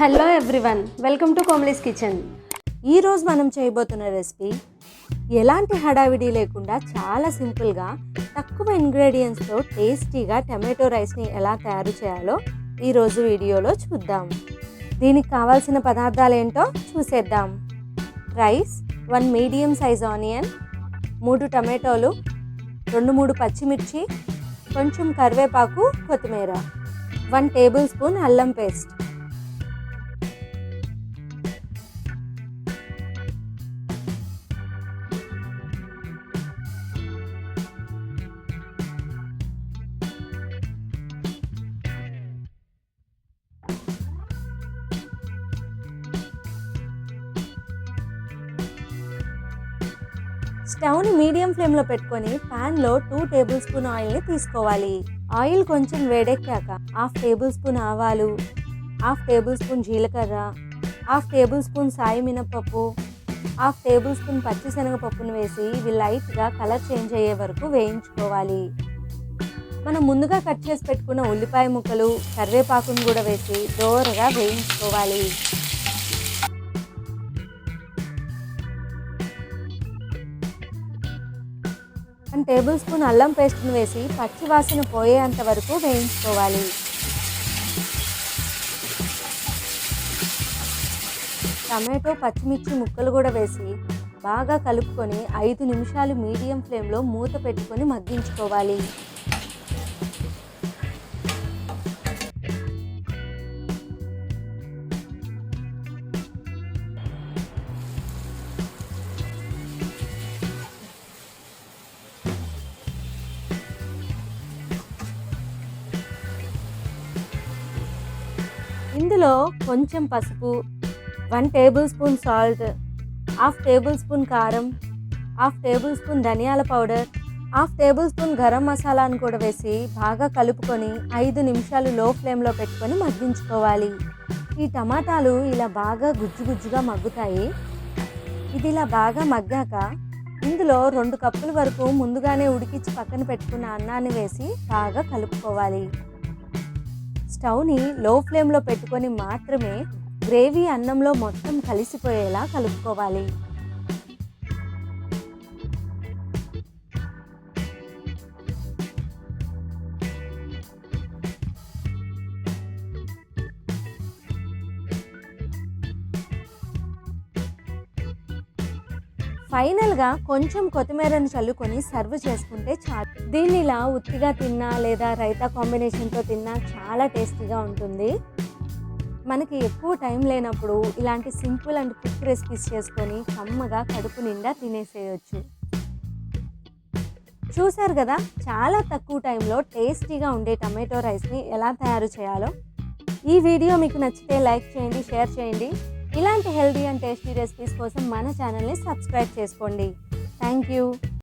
Hello everyone welcome to Komli's kitchen. ఈరోజు మనం చేయబోతున్న రెసిపీ ఎలాంటి హడావిడి లేకుండా చాలా సింపుల్గా తక్కువ ఇంగ్రీడియంట్స్తో టేస్టీగా టమాటో రైస్ని ఎలా తయారు చేయాలో ఈరోజు వీడియోలో చూద్దాం. దీనికి కావాల్సిన పదార్థాలు ఏంటో చూసేద్దాం. Rice one medium size onion మూడు టమాటోలు రెండు మూడు పచ్చిమిర్చి కొంచెం కరివేపాకు కొత్తిమీర వన్ టేబుల్ స్పూన్ అల్లం పేస్ట్ స్టవ్ని మీడియం ఫ్లేమ్లో పెట్టుకొని ప్యాన్లో టూ టేబుల్ స్పూన్ ఆయిల్ని తీసుకోవాలి. ఆయిల్ కొంచెం వేడెక్కాక హాఫ్ టేబుల్ స్పూన్ ఆవాలు హాఫ్ టేబుల్ స్పూన్ జీలకర్ర హాఫ్ టేబుల్ స్పూన్ సాయి మినపప్పు హాఫ్ టేబుల్ స్పూన్ పచ్చిశనగపప్పును వేసి ఇవి లైట్గా కలర్ చేంజ్ అయ్యే వరకు వేయించుకోవాలి. మనం ముందుగా కట్ చేసి పెట్టుకున్న ఉల్లిపాయ ముక్కలు కరివేపాకును కూడా వేసి దోరగా వేయించుకోవాలి. వన్ టేబుల్ స్పూన్ అల్లం పేస్ట్ను వేసి పచ్చి వాసన పోయేంత వరకు వేయించుకోవాలి. టమాటో పచ్చిమిర్చి ముక్కలు కూడా వేసి బాగా కలుపుకొని ఐదు నిమిషాలు మీడియం ఫ్లేమ్లో మూత పెట్టుకొని మగ్గించుకోవాలి. ఇందులో కొంచెం పసుపు one tablespoon salt half tablespoon కారం హాఫ్ టేబుల్ స్పూన్ ధనియాల పౌడర్ హాఫ్ టేబుల్ స్పూన్ గరం మసాలాను కూడా వేసి బాగా కలుపుకొని ఐదు నిమిషాలు లో ఫ్లేమ్లో పెట్టుకొని మగ్గించుకోవాలి. ఈ టమాటాలు ఇలా బాగా గుజ్జు గుజ్జుగా మగ్గుతాయి. ఇది ఇలా బాగా మగ్గాక ఇందులో రెండు కప్పుల వరకు ముందుగానే ఉడికించి పక్కన పెట్టుకున్న అన్నాన్ని వేసి బాగా కలుపుకోవాలి. స్టవ్ని లో ఫ్లేమ్లో పెట్టుకొని మాత్రమే గ్రేవీ అన్నంలో మొత్తం కలిసిపోయేలా కలుపుకోవాలి. ఫైనల్గా కొంచెం కొత్తిమీరను చల్లుకొని సర్వ్ చేసుకుంటే చాలు. దీన్ని ఇలా ఉత్తిగా తిన్నా లేదా రైతా కాంబినేషన్తో తిన్నా చాలా టేస్టీగా ఉంటుంది. మనకి ఎక్కువ టైం లేనప్పుడు ఇలాంటి సింపుల్ అండ్ క్విక్ రెసిపీస్ చేసుకొని కమ్మగా కడుపు నిండా తినేసేయచ్చు. చూసారు కదా చాలా తక్కువ టైంలో టేస్టీగా ఉండే టమాటో రైస్ని ఎలా తయారు చేయాలో? ఈ వీడియో మీకు నచ్చితే లైక్ చేయండి షేర్ చేయండి. ఇలాంటి హెల్తీ అండ్ టేస్టీ రెసిపీస్ కోసం మన ఛానల్ని సబ్స్క్రైబ్ చేసుకోండి. Thank you.